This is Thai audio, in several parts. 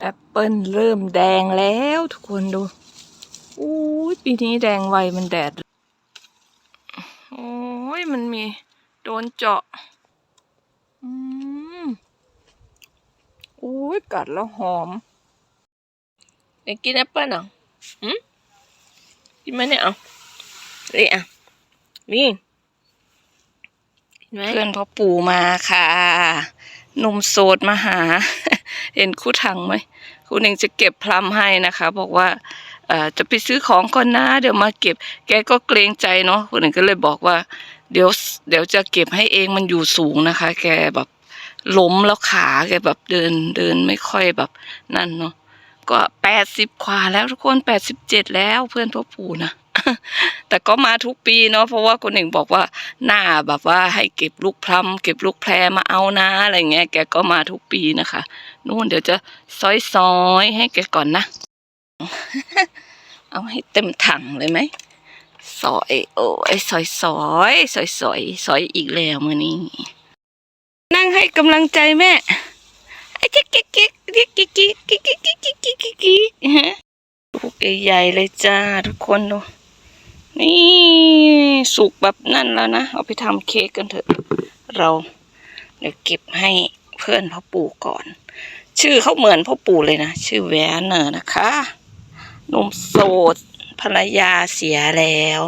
แอปเปิลเริ่มแดงแล้วทุกคนดูอู้ยปีนี้แดงไวมันแดด โอ้ยมันมีโดนเจาะ อืมอู้ยกัดแล้วหอมอยากกินแอปเปิลเหรอหืมกินไหมเนี่ยเอานี่อะนี่เพื่อนพ่อปู่มาค่ะหนุ่มโสดมาหา เห็นคู่ถังไหมคุณเองจะเก็บพลัมให้นะคะ บอกว่าจะไปซื้อของก่อนนะเดี๋ยวมาเก็บ แกก็เกรงใจเนาะคุณเองก็เลยบอกว่า เดี๋ยวเดี๋ยวจะเก็บให้เองมันอยู่สูงนะคะ แกแบบล้มแล้วขาแกแบบเดินเดินไม่ค่อยแบบนั่นเนาะก็แปดสิบกว่าแล้วทุกคนแปดสิบเจ็ดแล้วเพื่อนพ่อปู่นะแต่ก็มาทุกปีเนาะเพราะว่าคนหนึ่งบอกว่าหน้าแบบว่าให้เก็บลูกพลัมเก็บลูกแพรมาเอานะอะไรเงี้ยแกก็มาทุกปีนะคะ นู่นเดี๋ยวจะซอยซอยๆให้แกก่อนนะ เอาให้เต็มถังเลยไหมซอยโอ้ยซอยซอยซอยซอยซอยอีกแล้วมือนี้ นั่งให้กำลังใจแม่ไอ้จิ๊กจิ๊กจิ๊กจิ๊กจิ๊กจิ๊กจิ๊กจิ๊กจิ๊กจิ๊กจิ๊กจิ๊กฮะลูกใหญ่ๆเลยจ้าทุกคนดูนี่สุกแบบนั่นแล้วนะ เอาไปทำเค้กกันเถอะ เราเดี๋ยวเก็บให้เพื่อนพ่อปู่ก่อน ชื่อเขาเหมือนพ่อปู่เลยนะ ชื่อแวนเนอร์นะคะหนุ่มโสดภรรยาเสียแล้ว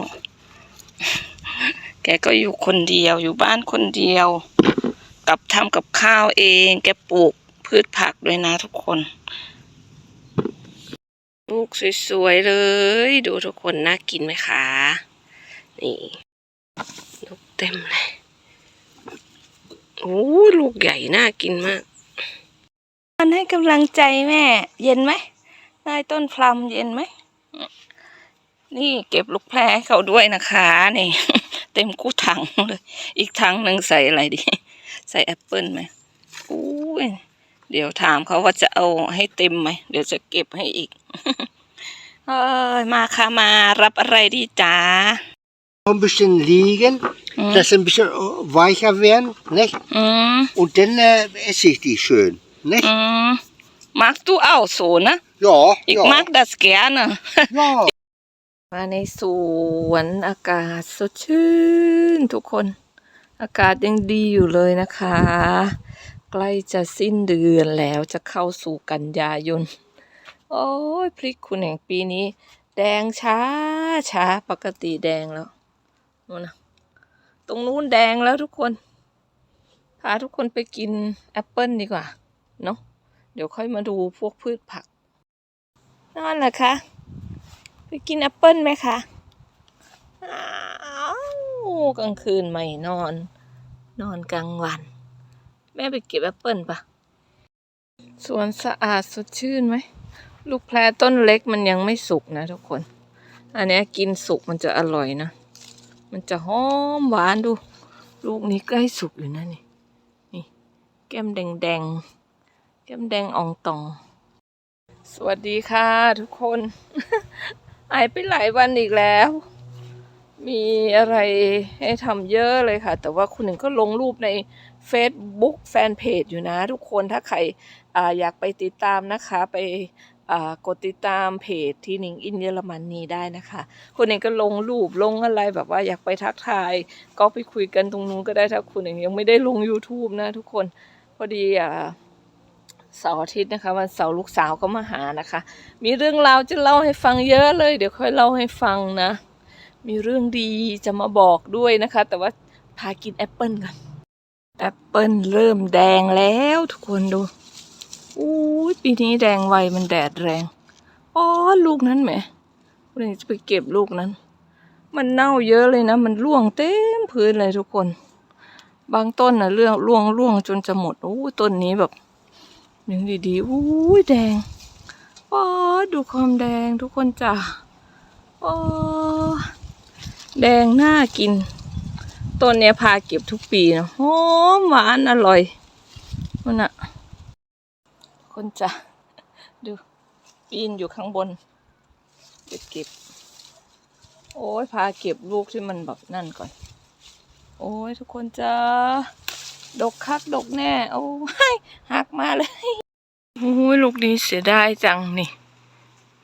แกก็อยู่คนเดียวอยู่บ้านคนเดียว กับทำกับข้าวเอง แกปลูกพืชผักด้วยนะทุกคนลูกสวยๆเลย ดูทุกคนน่ากินไหมคะ นี่ลูกเต็มเลย โอ้ลูกใหญ่น่ากินมาก มันให้กำลังใจแม่ เย็นไหมใต้ต้นพลัมเย็นไหม นี่เก็บลูกแพรให้เขาด้วยนะคะนี่เต็มคู่ถังเลย อีกถังหนึ่งใส่อะไรดี ใส่แอปเปิลไหมอู้ยเดี๋ยวถามเขาว่าจะเอาให้เต็มไหม เดี๋ยวจะเก็บให้อีกเอ้ยมาค่ะมารับอะไรดีจ้า Ein bisschen liegen, Mhm. dass sie ein bisschen weicher werden, nicht? อืม Und dann äh, esse ich die schön, nicht? อืมมักตู้เอาโซนะ Ja, อีก ja, มักดัสแกนะ ja. มาในสวนอากาศสดชื่นทุกคน อากาศยังดีอยู่เลยนะคะ ใกล้จะสิ้นเดือนแล้วจะเข้าสู่กันยายน โอ้ยพริกคุณแห่งปีนี้ แดงช้าช้าปกติแดงแล้วนู่นนะตรงนู้นแดงแล้วทุกคน พาทุกคนไปกินแอปเปิลดีกว่า เนาะเดี๋ยวค่อยมาดูพวกพืชผักนั่นแหละคะไปกินแอปเปิ้ลไหมคะกลางคืนไม่นอน นอนกลางวัน แม่ไปเก็บแอปเปิ้ลปะสวนสะอาดสดชื่นไหม ลูกแพรต้นเล็กมันยังไม่สุกนะทุกคน อันนี้กินสุกมันจะอร่อยนะ มันจะหอมหวานดู ลูกนี้ใกล้สุกอยู่นะนี่ นี่ แก้มแดงแดงๆ แก้มแดงอ่องตอง สวัสดีค่ะทุกคน หายไปหลายวันอีกแล้ว มีอะไรให้ทำเยอะเลยค่ะ แต่ว่าคุณหนึ่งก็ลงรูปใน Facebook แฟนเพจอยู่นะ ทุกคนถ้าใครออยากไปติดตามนะคะไปกดติดตามเพจที่หนิงอินเยอรมนีได้นะคะ คุณเองก็ลงรูปลงอะไรแบบว่าอยากไปทักทาย ก็ไปคุยกันตรงนู้นก็ได้ถ้าคุณเองยังไม่ได้ลง YouTube นะทุกคน พอดีอ่า เสาร์อาทิตย์นะคะวันเสาร์ลูกสาวก็มาหานะคะ มีเรื่องราวจะเล่าให้ฟังเยอะเลย เดี๋ยวค่อยเล่าให้ฟังนะ มีเรื่องดีจะมาบอกด้วยนะคะ แต่ว่าพากินแอปเปิลกันแอปเปิลเริ่มแดงแล้วทุกคนดูอู้ยปีนี้แดงไวมันแดดแรงอ๋อลูกนั้นแหมวันนี้จะไปเก็บลูกนั้น มันเน่าเยอะเลยนะ มันร่วงเต็มพื้นเลยทุกคน บางต้นนะเรื่องร่วงร่วงจนจะหมดโอ้ต้นนี้แบบ ยังดีๆอู้ยแดงอ๋อดูความแดงทุกคนจ้ะอ๋อแดงน่ากิน ต้นเนี้ยพาเก็บทุกปีนะหอมหวานอร่อยมันอะคนจ้ะดูปีนอยู่ข้างบนเก็บเก็บ โอ้ยพาเก็บลูกที่มันแบบนั่นก่อน โอ้ยทุกคนจ้า ดกคักดกแน่ โอ้ยหักมาเลยโอ้ยลูกนี้เสียดายจังนี่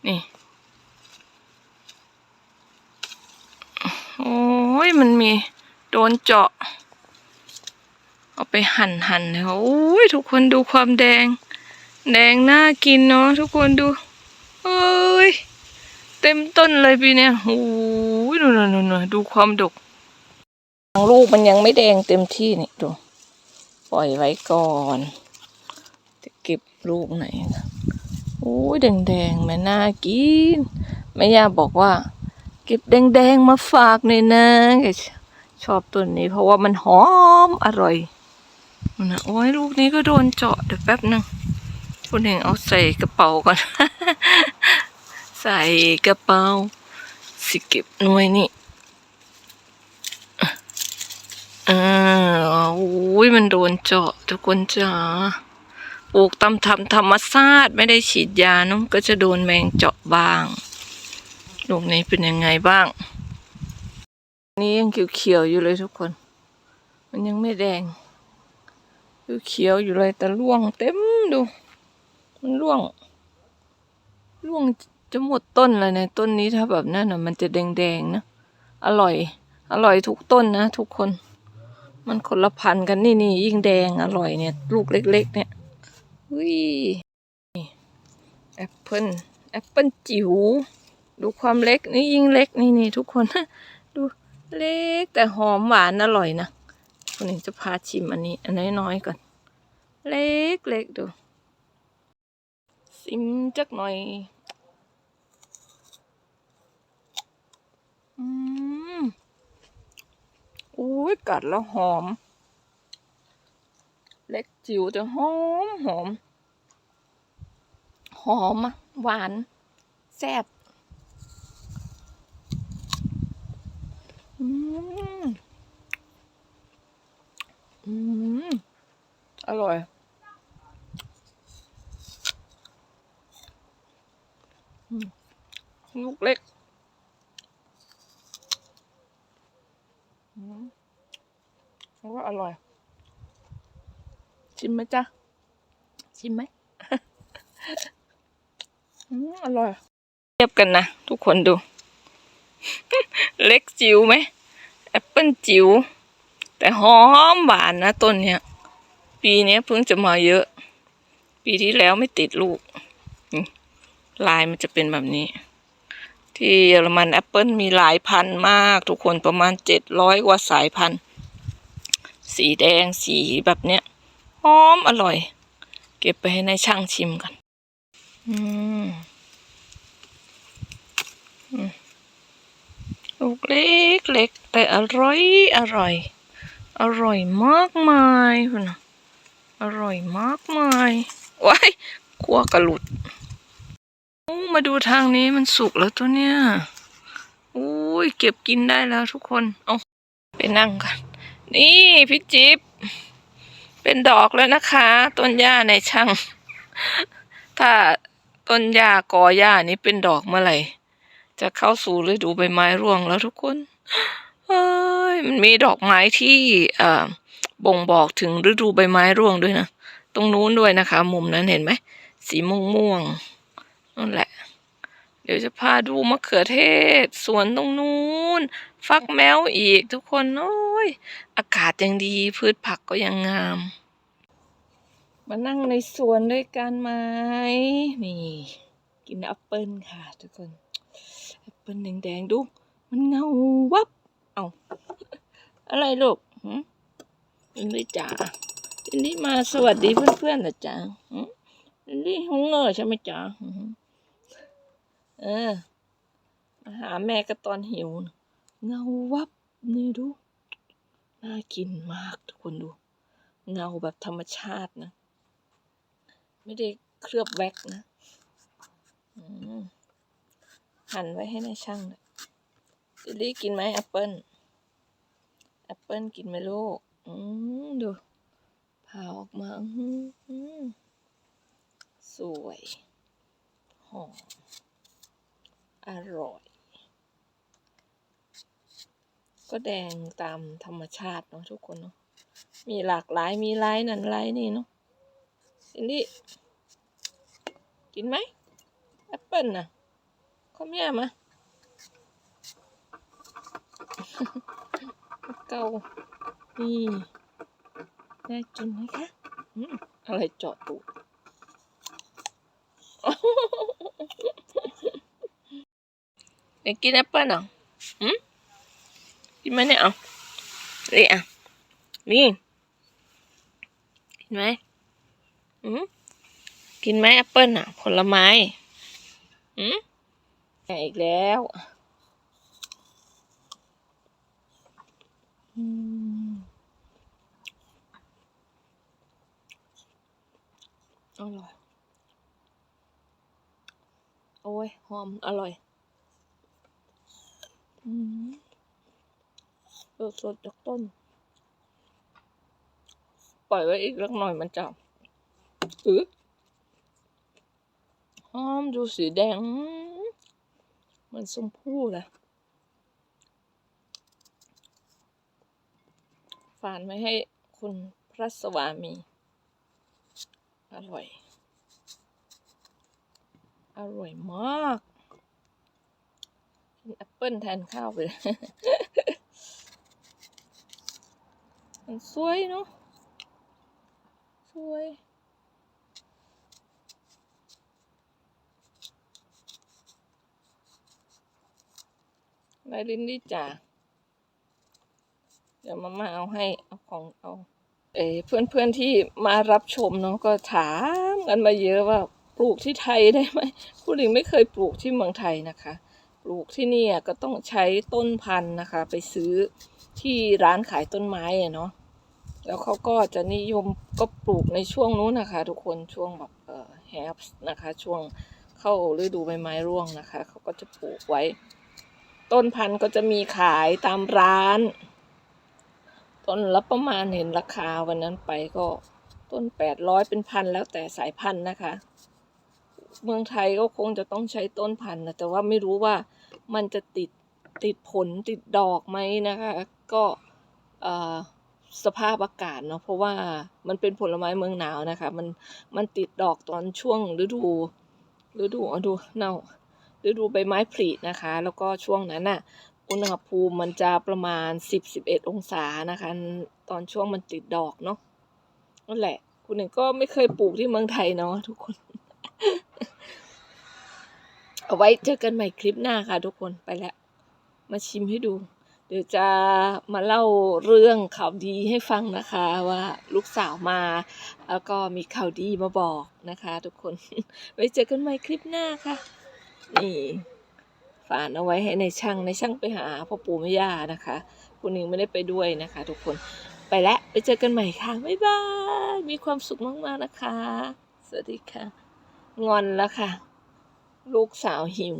นี่ โอ้ยมันมีโดนเจาะ เอาไปหั่นหั่นเลยโอ้ยทุกคนดูความแดง แดงน่ากินเนาะทุกคนดูเอ้ยเต็มต้นเลยปีเนี้ยโอ้ยดูดูดูดูความดกบางลูกมันยังไม่แดงเต็มที่นี่ดู ปล่อยไว้ก่อนจะเก็บลูกไหนโอ้ยแดงๆแม่น่ากินแม่ย่าบอกว่า เก็บแดงๆมาฝากหน่อยนะชอบตัวนี้เพราะว่ามันหอมอร่อยนะโอ้ยลูกนี้ก็โดนเจาะเดี๋ยวแป๊บหนึ่งคุณเองเอาใส่กระเป๋าก่อน ใส่กระเป๋า สิเก็บหน่วยนี่อ่าโอ้ยมันโดนเจาะทุกคนจ๋าปลูกตามทำธรรมชาติไม่ได้ฉีดยาเนอะก็จะโดนแมงเจาะบ้างลูกนี้เป็นยังไงบ้าง นี่ยังเขียวๆอยู่เลยทุกคน มันยังไม่แดงเขียวอยู่เลยแต่ร่วงเต็มดู มันร่วง ร่วงจะหมดต้นเลยในต้นนี้ถ้าแบบนั้นนะมันจะแดงๆนะ อร่อย อร่อยทุกต้นนะทุกคน มันคนละพันกันนี่นี่ยิ่งแดงอร่อยเนี่ย ลูกเล็ก ๆ เนี่ยอุ้ยแอปเปิลแอปเปิลจิ๋วดูความเล็กนี่ยิ่งเล็กนี่นี่ทุกคน ดูเล็กแต่หอมหวานอร่อยนะคนนี้จะพาชิมอันนี้ อันน้อยๆก่อน เล็กเล็กดูซิมจักหน่อยอืม อุ้ยกัดแล้วหอม เล็กจิ๋วแต่หอมหอม หอมอะหวาน แซ่บอืม อืม อร่อย อืมลูกเล็ก อืมแล้วก็อร่อย ชิมไหมจ๊ะ ชิมไหมอร่อย เทียบกันนะ ทุกคนดู เล็กจิ๋วไหมแอปเปิ้ลจิ๋วแต่หอมหวานนะต้นเนี้ย ปีนี้เพิ่งจะมาเยอะ ปีที่แล้วไม่ติดลูก ลายมันจะเป็นแบบนี้ ที่เยอรมันแอปเปิลมีหลายพันมาก ทุกคนประมาณเจ็ดร้อยกว่าสายพันธุ์ สีแดงสีแบบเนี้ย หอมอร่อย เก็บไปให้นายช่างชิมกันอืมอืมลูกเล็กเล็กแต่อร่อยอร่อย อร่อยมากมายคุณนะอร่อยมากมายว้ายคั่วกระหลุดโอ้มาดูทางนี้มันสุกแล้วตัวเนี้ยอุ้ยเก็บกินได้แล้วทุกคน เอาไปนั่งกัน นี่พี่จิ๊บ เป็นดอกแล้วนะคะ ต้นหญ้าในช่าง ถ้าต้นหญ้ากอหญ้านี้เป็นดอกเมื่อไหร่ จะเข้าสู่ฤดูใบไม้ร่วงแล้วทุกคนเอ้ยมันมีดอกไม้ที่เอ่อบ่งบอกถึงฤดูใบไม้ร่วงด้วยนะ ตรงนู้นด้วยนะคะ มุมนั้นเห็นไหม สีม่วงม่วงนั่นแหละ เดี๋ยวจะพาดูมะเขือเทศ สวนตรงนู้น ฟักแมวอีกทุกคนโอ้ยอากาศยังดีพืชผักก็ยังงาม มานั่งในสวนด้วยกันไหมนี่ กินแอปเปิลค่ะ ทุกคนแอปเปิลแดงๆดู มันเงาวับ เอาอะไรลูกลินลี่จ๋าลินลี่มาสวัสดีเพื่อนๆเหรอจ๋าหืมลินลี่หงเงอใช่ไหมจ๋า เออ มาหาแม่ก็ตอนหิวนเงาวับนี่ดู น่ากินมากทุกคนดู เงาแบบธรรมชาตินะ ไม่ได้เคลือบแว็กนะหั่นไว้ให้ในายช่างเลยลิลี่กินไหมแอปเปิ้ลแอปเปิ้ลกินไหมลูก อืมดูผ่าออกมาอืมสวยหอม อร่อย ก็แดงตามธรรมชาติเนาะทุกคนเนาะ มีหลากหลายมีลายนั่นลายนี่เนาะลิลลี่กินไหมแอปเปิลน่ะข้าวเมียมาเกานี่น่ากินไหมคะอืมอะไรเจาะตูด เด็กกินแอปเปิ้ลเหรอหืมกินไหมเนี่ยเอาเรียอะนี่กินไหมอืมกินไหมแอปเปิ้ลอะ ผลไม้อืมอีกแล้วอืมอร่อย โอ้ย หอม อร่อย สดสดๆจากต้น ปล่อยไว้อีกสักหน่อยมันจะอือหอมดูสีแดงเหมันชมพู่เลยฝานไม่ให้คุณพระสวามี อร่อย อร่อยมาก กินแอปเปิลแทนข้าวไปเลยมันสวยเนาะสวยไลลินดีจ๋าเดี๋ยวมาม่าเอาให้ เอาของเอา เออเพื่อนเพื่อนที่มารับชมเนาะก็ถามกันมาเยอะว่าปลูกที่ไทยได้ไหมผู้หญิงไม่เคยปลูกที่เมืองไทยนะคะ ปลูกที่นี่ก็ต้องใช้ต้นพันธุ์นะคะ ไปซื้อที่ร้านขายต้นไม้อะเนาะแล้วเขาก็จะนิยมก็ปลูกในช่วงนู้นนะคะ ทุกคนช่วงแบบเอ่อแฮปนะคะ ช่วงเข้าฤดูใบไม้ร่วงนะคะเขาก็จะปลูกไว้ ต้นพันธุ์ก็จะมีขายตามร้าน ต้นละประมาณเห็นราคาวันนั้นไปก็ต้นแปดร้อยเป็นพันแล้วแต่สายพันธุ์นะคะ เมืองไทยก็คงจะต้องใช้ต้นพันธุ์นะแต่ว่าไม่รู้ว่ามันจะติดติดผลติดดอกไหมนะคะ ก็สภาพอากาศเนาะเพราะว่ามันเป็นผลไม้เมืองหนาวนะคะ มันมันติดดอกตอนช่วงฤดูฤดูเอดูเน่าฤดูใบไม้ผลินะคะ แล้วก็ช่วงนั้นน่ะอุณหภูมิมันจะประมาณสิบสิบเอ็ดองศานะคะ ตอนช่วงมันติดดอกเนาะนั่นแหละ คุณหนึ่งก็ไม่เคยปลูกที่เมืองไทยเนาะทุกคน เอาไว้เจอกันใหม่คลิปหน้าค่ะทุกคนไปแล้ว มาชิมให้ดู เดี๋ยวจะมาเล่าเรื่องข่าวดีให้ฟังนะคะว่าลูกสาวมา แล้วก็มีข่าวดีมาบอกนะคะ ทุกคน ไว้เจอกันใหม่คลิปหน้าค่ะ นี่ฝานเอาไว้ให้ในช่างในช่างไปหาพ่อปู่แม่ย่านะคะคุณหนิงไม่ได้ไปด้วยนะคะ ทุกคนไปแล้วไปเจอกันใหม่ค่ะบ๊ายบายมีความสุขมากๆนะคะ สวัสดีค่ะ งอนแล้วค่ะ ลูกสาวหิว